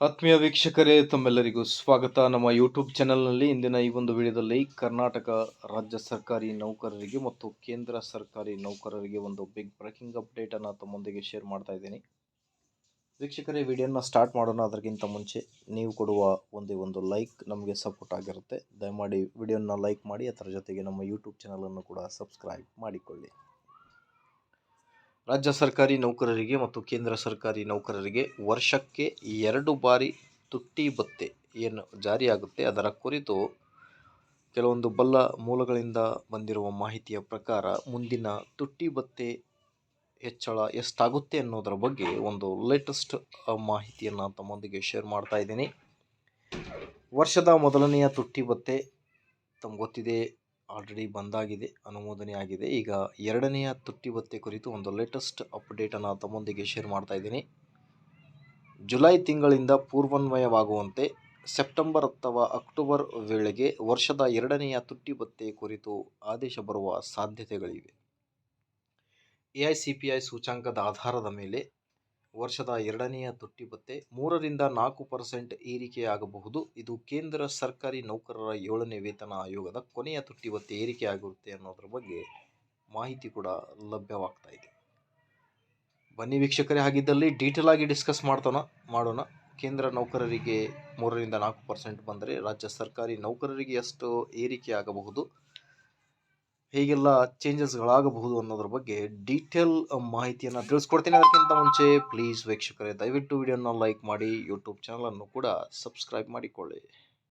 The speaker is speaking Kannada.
ಆತ್ಮೀಯ ವೀಕ್ಷಕರೇ, ತಮ್ಮೆಲ್ಲರಿಗೂ ಸ್ವಾಗತ. ನಮ್ಮ ಯೂಟ್ಯೂಬ್ ಚಾನೆಲ್ನಲ್ಲಿ ಇಂದಿನ ಈ ಒಂದು ವಿಡಿಯೋದಲ್ಲಿ ಕರ್ನಾಟಕ ರಾಜ್ಯ ಸರ್ಕಾರಿ ನೌಕರರಿಗೆ ಮತ್ತು ಕೇಂದ್ರ ಸರ್ಕಾರಿ ನೌಕರರಿಗೆ ಒಂದು ಬಿಗ್ ಬ್ರೇಕಿಂಗ್ ಅಪ್ಡೇಟನ್ನು ತಮ್ಮೊಂದಿಗೆ ಶೇರ್ ಮಾಡ್ತಾ ಇದ್ದೀನಿ. ವೀಕ್ಷಕರೇ, ವಿಡಿಯೋನ ಸ್ಟಾರ್ಟ್ ಮಾಡೋಣ ಅದಕ್ಕಿಂತ ಮುಂಚೆ ನೀವು ಕೊಡುವ ಒಂದೇ ಒಂದು ಲೈಕ್ ನಮಗೆ ಸಪೋರ್ಟ್ ಆಗಿರುತ್ತೆ. ದಯಮಾಡಿ ವಿಡಿಯೋನ ಲೈಕ್ ಮಾಡಿ, ಅದರ ಜೊತೆಗೆ ನಮ್ಮ ಯೂಟ್ಯೂಬ್ ಚಾನಲನ್ನು ಕೂಡ ಸಬ್ಸ್ಕ್ರೈಬ್ ಮಾಡಿಕೊಳ್ಳಿ. ರಾಜ್ಯ ಸರ್ಕಾರಿ ನೌಕರರಿಗೆ ಮತ್ತು ಕೇಂದ್ರ ಸರ್ಕಾರಿ ನೌಕರರಿಗೆ ವರ್ಷಕ್ಕೆ ಎರಡು ಬಾರಿ ತುಟ್ಟಿ ಭತ್ತೆ ಏನು ಜಾರಿಯಾಗುತ್ತೆ? ಅದರ ಕುರಿತು ಕೆಲವೊಂದು ಬಲ್ಲ ಮೂಲಗಳಿಂದ ಬಂದಿರುವ ಮಾಹಿತಿಯ ಪ್ರಕಾರ ಮುಂದಿನ ತುಟ್ಟಿ ಭತ್ತೆ ಹೆಚ್ಚಳ ಎಷ್ಟಾಗುತ್ತೆ ಅನ್ನೋದರ ಬಗ್ಗೆ ಒಂದು ಲೇಟೆಸ್ಟ್ ಮಾಹಿತಿಯನ್ನು ತಮ್ಮೊಂದಿಗೆ ಶೇರ್ ಮಾಡ್ತಾ ಇದ್ದೀನಿ. ವರ್ಷದ ಮೊದಲನೆಯ ತುಟ್ಟಿ ಭತ್ತೆ ತಮ್ಗೆ ಗೊತ್ತಿದೆ. ಆಲ್ರೆಡಿ ಬಂದಾಗಿದೆ, ಅನುಮೋದನೆ ಆಗಿದೆ. ಈಗ ಎರಡನೆಯ ತುಟ್ಟಿ ಭತ್ಯೆ ಕುರಿತು ಒಂದು ಲೇಟೆಸ್ಟ್ ಅಪ್ಡೇಟನ್ನು ತಮ್ಮೊಂದಿಗೆ ಶೇರ್ ಮಾಡ್ತಾ ಇದ್ದೀನಿ. ಜುಲೈ ತಿಂಗಳಿಂದ ಪೂರ್ವನ್ವಯವಾಗುವಂತೆ ಸೆಪ್ಟೆಂಬರ್ ಅಥವಾ ಅಕ್ಟೋಬರ್ ವೇಳೆಗೆ ವರ್ಷದ ಎರಡನೆಯ ತುಟ್ಟಿ ಭತ್ಯೆ ಕುರಿತು ಆದೇಶ ಬರುವ ಸಾಧ್ಯತೆಗಳಿವೆ. A I C P I ಸೂಚಾಂಕದ ಆಧಾರದ ಮೇಲೆ ವರ್ಷದ ಎರಡನೆಯ ತುಟ್ಟಿ ಭತ್ತೆ ಮೂರರಿಂದ ನಾಲ್ಕು ಪರ್ಸೆಂಟ್ ಏರಿಕೆಯಾಗಬಹುದು. ಇದು ಕೇಂದ್ರ ಸರ್ಕಾರಿ ನೌಕರರ ಏಳನೇ ವೇತನ ಆಯೋಗದ ಕೊನೆಯ ತುಟ್ಟಿ ಭತ್ತೆ ಏರಿಕೆಯಾಗಿರುತ್ತೆ ಅನ್ನೋದ್ರ ಬಗ್ಗೆ ಮಾಹಿತಿ ಕೂಡ ಲಭ್ಯವಾಗ್ತಾ ಇದೆ. ಬನ್ನಿ ವೀಕ್ಷಕರೇ ಆಗಿದ್ದಲ್ಲಿ ಡೀಟೇಲ್ ಆಗಿ ಡಿಸ್ಕಸ್ ಮಾಡ್ತಾನ ಮಾಡೋಣ. ಕೇಂದ್ರ ನೌಕರರಿಗೆ ಮೂರರಿಂದ ನಾಲ್ಕು ಪರ್ಸೆಂಟ್ ಬಂದರೆ ರಾಜ್ಯ ಸರ್ಕಾರಿ ನೌಕರರಿಗೆ ಎಷ್ಟು ಏರಿಕೆ ಆಗಬಹುದು ಹೇಗೆಲ್ಲ ಚೇಂಜಸ್ಗಳಾಗಬಹುದು ಅನ್ನೋದ್ರ ಬಗ್ಗೆ ಡೀಟೇಲ್ ಮಾಹಿತಿಯನ್ನು ತಿಳಿಸ್ಕೊಡ್ತೀನಿ. ಅದಕ್ಕಿಂತ ಮುಂಚೆ ಪ್ಲೀಸ್ ವೀಕ್ಷಕರೇ, ದಯವಿಟ್ಟು ವಿಡಿಯೋನ ಲೈಕ್ ಮಾಡಿ ಯೂಟ್ಯೂಬ್ ಚಾನಲನ್ನು ಕೂಡ ಸಬ್ಸ್ಕ್ರೈಬ್ ಮಾಡಿಕೊಳ್ಳಿ.